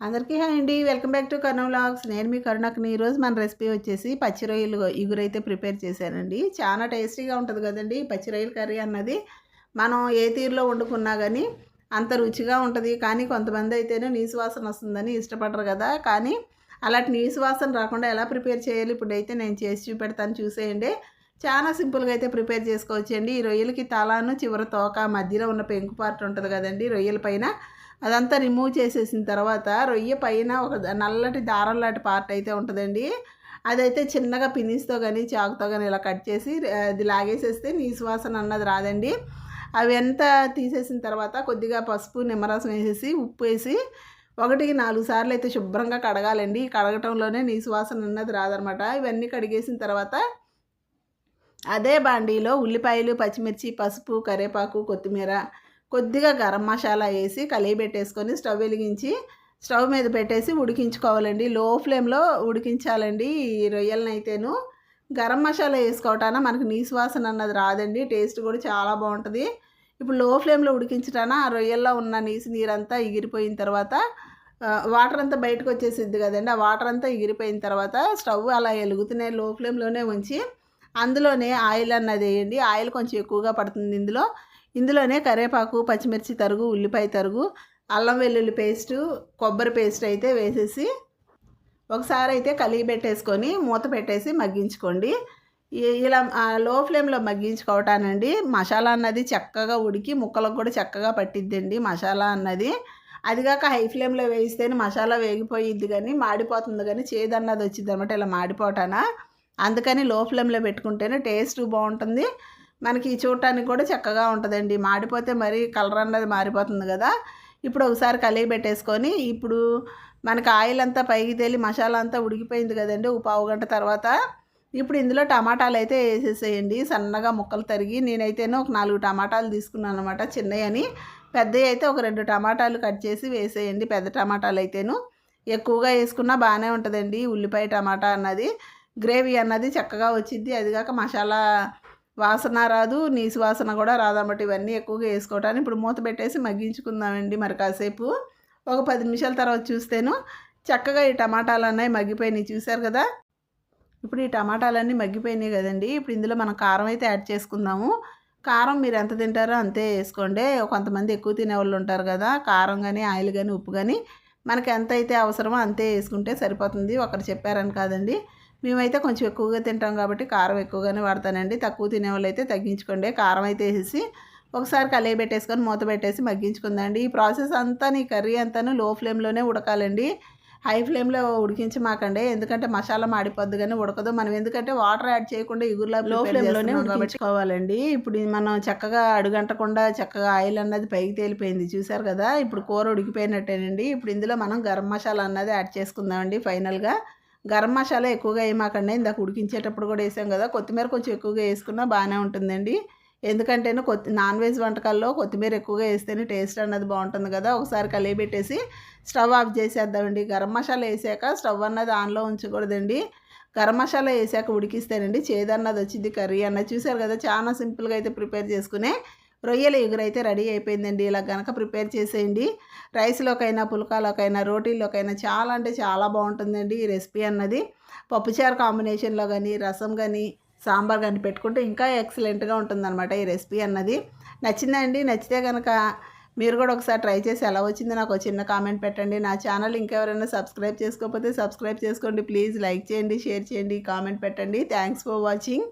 అందరికీ హాయ్ అండి. Welcome back to Karuna vlogs. నేను మీ కరుణకుని ఈరోజు మన రెసిపీ వచ్చేసి పచ్చి రొయ్యలు ఇగురైతే ప్రిపేర్ చేశానండి. చాలా టేస్టీగా ఉంటుంది కదండి పచ్చి రొయ్యల కర్రీ అన్నది. మనం ఏ తీరులో వండుకున్నా కానీ అంత రుచిగా ఉంటుంది. కానీ కొంతమంది అయితేనే నీసు వాసన వస్తుందని ఇష్టపడరు కదా. కానీ అలాంటి నీసు వాసన రాకుండా ఎలా ప్రిపేర్ చేయాలి? ఇప్పుడైతే నేను చేసి చూపెడతాను. చూసేయండి. చాలా సింపుల్గా అయితే ప్రిపేర్ చేసుకోవచ్చండి. ఈ రొయ్యలకి తలాను చివరి తోక మధ్యలో ఉన్న పెంకు పార్ట్ ఉంటుంది కదండి రొయ్యల పైన. అదంతా రిమూవ్ చేసేసిన తర్వాత రొయ్య పైన ఒక నల్లటి దారం లాంటి పార్ట్ అయితే ఉంటుందండి. అదైతే చిన్నగా పినిస్తో కానీ చాకుతో కానీ ఇలా కట్ చేసి అది లాగేసేస్తే నీ సువాసన అన్నది రాదండి. అవి ఎంత తీసేసిన తర్వాత కొద్దిగా పసుపు నిమ్మరసం వేసేసి ఉప్పు వేసి ఒకటికి నాలుగు సార్లు అయితే శుభ్రంగా కడగాలండి. కడగటంలోనే నీ సువాసన అన్నది రాదనమాట. ఇవన్నీ కడిగేసిన తర్వాత అదే బాండీలో ఉల్లిపాయలు పచ్చిమిర్చి పసుపు కరివేపాకు కొత్తిమీర కొద్దిగా గరం మసాలా వేసి కలియబెట్టేసుకొని స్టవ్ వెలిగించి స్టవ్ మీద పెట్టేసి ఉడికించుకోవాలండి. లో ఫ్లేమ్లో ఉడికించాలండి ఈ రొయ్యలనైతేను గరం మసాలా వేసుకోవటాన మనకు నీసువాసన అన్నది రాదండి. టేస్ట్ కూడా చాలా బాగుంటుంది. ఇప్పుడు లో ఫ్లేమ్లో ఉడికించటాన ఆ రొయ్యల్లో ఉన్న నీసు నీరంతా ఎగిరిపోయిన తర్వాత వాటర్ అంతా బయటకు వచ్చేసిద్ది కదండి. ఆ వాటర్ అంతా ఎగిరిపోయిన తర్వాత స్టవ్ అలా వెలుగుతున్నాయి లో ఫ్లేమ్లోనే ఉంచి అందులోనే ఆయిల్ అన్నది వేయండి. ఆయిల్ కొంచెం ఎక్కువగా పడుతుంది ఇందులో. ఇందులోనే కరివేపాకు పచ్చిమిర్చి తరుగు ఉల్లిపాయ తరుగు అల్లం వెల్లుల్లి పేస్టు కొబ్బరి పేస్ట్ అయితే వేసేసి ఒకసారి అయితే కలిగి పెట్టేసుకొని మూత పెట్టేసి మగ్గించుకోండి. ఇలా లో ఫ్లేమ్లో మగ్గించుకోవటానండి. మసాలా అన్నది చక్కగా ఉడికి ముక్కలకు కూడా చక్కగా పట్టిద్దండి మసాలా అన్నది. అదిగాక హై ఫ్లేమ్లో వేయిస్తేనే మసాలా వేగిపోయిద్ది కానీ మాడిపోతుంది కానీ చేదన్నది వచ్చింది అనమాట ఇలా మాడిపోవటానా. అందుకని లో ఫ్లేమ్లో పెట్టుకుంటేనే టేస్ట్ బాగుంటుంది. మనకి చూడటానికి కూడా చక్కగా ఉంటుందండి. మాడిపోతే మరీ కలర్ అన్నది మారిపోతుంది కదా. ఇప్పుడు ఒకసారి కలిగి పెట్టేసుకొని ఇప్పుడు మనకి ఆయిల్ అంతా పైకి తేలి మసాలా అంతా ఉడికిపోయింది కదండి పావు గంట తర్వాత. ఇప్పుడు ఇందులో టమాటాలు అయితే వేసేసేయండి. సన్నగా ముక్కలు తరిగి నేనైతేనే ఒక నాలుగు టమాటాలు తీసుకున్నాను అనమాట చిన్నవి పెద్దవి అయితే ఒక రెండు టమాటాలు కట్ చేసి వేసేయండి. పెద్ద టమాటాలు అయితేను. ఎక్కువగా వేసుకున్నా బాగానే ఉంటుందండి. ఉల్లిపాయ టమాటా అన్నది. గ్రేవీ అన్నది చక్కగా వచ్చింది. అదిగాక మసాలా వాసన రాదు నీసు వాసన కూడా రాదన్నమాట ఇవన్నీ ఎక్కువగా వేసుకోవటాన్ని ఇప్పుడు మూత పెట్టేసి మగ్గించుకుందామండి మరి కాసేపు. ఒక పది నిమిషాల తర్వాత చూస్తేను. చక్కగా ఈ టమాటాలు అన్నాయి మగ్గిపోయినాయి. చూశారు కదా? ఇప్పుడు ఈ టమాటాలన్నీ మగ్గిపోయినాయి కదండి. ఇప్పుడు ఇందులో మనం కారం అయితే యాడ్ చేసుకుందాము. కారం మీరు ఎంత తింటారో అంతే వేసుకోండి. కొంతమంది ఎక్కువ తినే వాళ్ళు ఉంటారు కదా. కారం కానీ ఆయిల్ కానీ ఉప్పు కానీ మనకి ఎంత అయితే అవసరమో అంతే వేసుకుంటే సరిపోతుంది. ఒకరు చెప్పారని కాదండి. మేమైతే కొంచెం ఎక్కువగా తింటాం కాబట్టి కారం ఎక్కువగానే వాడతానండి. తక్కువ తినే వాళ్ళు అయితే తగ్గించుకోండి. కారం అయితే వేసేసి ఒకసారి కలిగి పెట్టేసుకొని మూత పెట్టేసి మగ్గించుకుందండి. ఈ ప్రాసెస్ అంతా నీ కర్రీ అంతాను లో ఫ్లేమ్లోనే ఉడకాలండి. హై ఫ్లేమ్లో ఉడికించి మాకండి. ఎందుకంటే మసాలా మాడిపోద్దు కానీ ఉడకదు. మనం ఎందుకంటే వాటర్ యాడ్ చేయకుండా ఇగురులో లో ఫ్లేమ్లోనే ఉడికించుకోవాలండి. ఇప్పుడు మనం చక్కగా అడుగంటకుండా చక్కగా ఆయిల్ అన్నది పైకి తేలిపోయింది. చూసారు కదా? ఇప్పుడు కూర ఉడికిపోయినట్టేనండి. ఇప్పుడు ఇందులో మనం గరం మసాలా అన్నది యాడ్ చేసుకుందామండి ఫైనల్గా. గరం మసాలా ఎక్కువగా వేయమాకండి. ఇందాక ఉడికించేటప్పుడు కూడా వేసాం కదా కొత్తిమీర కొంచెం ఎక్కువగా వేసుకున్నా బాగానే ఉంటుందండి. ఎందుకంటే కొత్తి నాన్ వెజ్ వంటకాల్లో కొత్తిమీర ఎక్కువగా వేస్తేనే టేస్ట్ అన్నది బాగుంటుంది కదా. ఒకసారి కలియబెట్టేసి స్టవ్ ఆఫ్ చేసేద్దామండి. గరం మసాలా వేసాక స్టవ్ అన్నది ఆన్లో ఉంచకూడదండి. గరం మసాలా వేసాక ఉడికిస్తానండి చేదన్నది వచ్చింది కర్రీ అన్నది. చూసారు కదా చాలా సింపుల్గా అయితే ప్రిపేర్ చేసుకునే రొయ్యల ఎగురైతే రెడీ అయిపోయిందండి. ఇలా కనుక ప్రిపేర్ చేసేయండి. రైస్లోకైనా పుల్కాలోకైనా రోటీల్లోకైనా చాలా అంటే చాలా బాగుంటుందండి ఈ రెసిపీ అన్నది. పప్పుచారు కాంబినేషన్లో కానీ రసం కానీ సాంబార్ కానీ పెట్టుకుంటే ఇంకా ఎక్సలెంట్గా ఉంటుందన్నమాట ఈ రెసిపీ అన్నది. నచ్చిందండి నచ్చితే కనుక మీరు కూడా ఒకసారి ట్రై చేసి ఎలా వచ్చింది నాకు చిన్న కామెంట్ పెట్టండి. నా ఛానల్ ఇంకెవరైనా సబ్స్క్రైబ్ చేసుకోకపోతే సబ్స్క్రైబ్ చేసుకోండి. ప్లీజ్ లైక్ చేయండి షేర్ చేయండి కామెంట్ పెట్టండి. Thanks for watching.